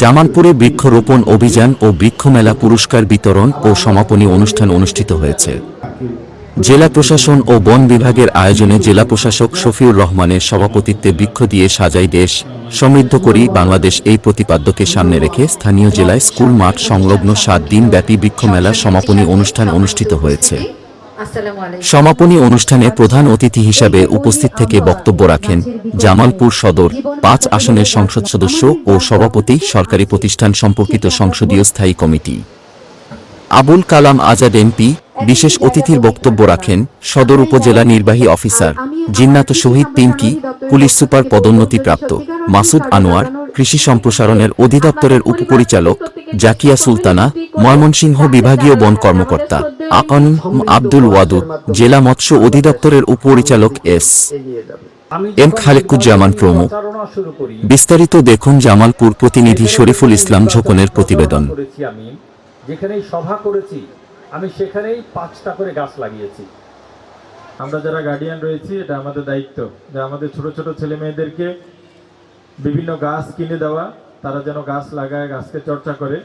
জামালপুরে বৃক্ষরোপণ অভিযান ও বৃক্ষমেলা পুরস্কার বিতরণ ও সমাপনী অনুষ্ঠান অনুষ্ঠিত হয়েছে। জেলা প্রশাসন ও বন বিভাগের আয়োজনে জেলা প্রশাসক শফিউর রহমানের সভাপতিত্বে বৃক্ষ দিয়ে সাজাই দেশ সমৃদ্ধ করি বাংলাদেশ এই প্রতিপাদ্যকে সামনে রেখে স্থানীয় জেলায় স্কুল মাঠ সংলগ্ন সাত দিন ব্যাপী বৃক্ষমেলা সমাপনী অনুষ্ঠান অনুষ্ঠিত হয়েছে। সমাপনী অনুষ্ঠানে প্রধান অতিথি হিসাবে উপস্থিত থেকে বক্তব্য রাখেন জামালপুর সদর পাঁচ আসনের সংসদ সদস্য ও সভাপতি সরকারি প্রতিষ্ঠান সম্পর্কিত সংসদীয় স্থায়ী কমিটি। আবুল কালাম আজাদ এমপি বিশেষ অতিথির বক্তব্য রাখেন সদর উপজেলা নির্বাহী officer Jinnat Shahid Pinky police super পদোন্নতিপ্রাপ্ত Masud Anwar কৃষি সম্প্রসারণের অধিদপ্তরের উপপরিচালক জাকিয়া সুলতানা ময়মনসিংহ বিভাগীয় বন কর্মকর্তা। আকন আব্দুল ওয়াদুদ, জেলা মৎস্য অধিদপ্তরের উপপরিচালক এস এম খালেকুজ্জামান প্রমুখ। বিস্তারিত দেখুন জামালপুর প্রতিনিধি শরীফুল ইসলাম ঝোকনের প্রতিবেদন। যেখানেই সভা করেছি, আমি সেখানেই পাঁচটা করে গাছ লাগিয়েছি। আমরা যারা গার্ডিয়ান রয়েছি, এটা আমাদের দায়িত্ব যে আমাদের ছোট ছোট ছেলে মেয়েদেরকে বিভিন্ন গাছ কিনে দেওয়া, তারা যেন গাছ লাগায়, গাছকে চর্চা করে।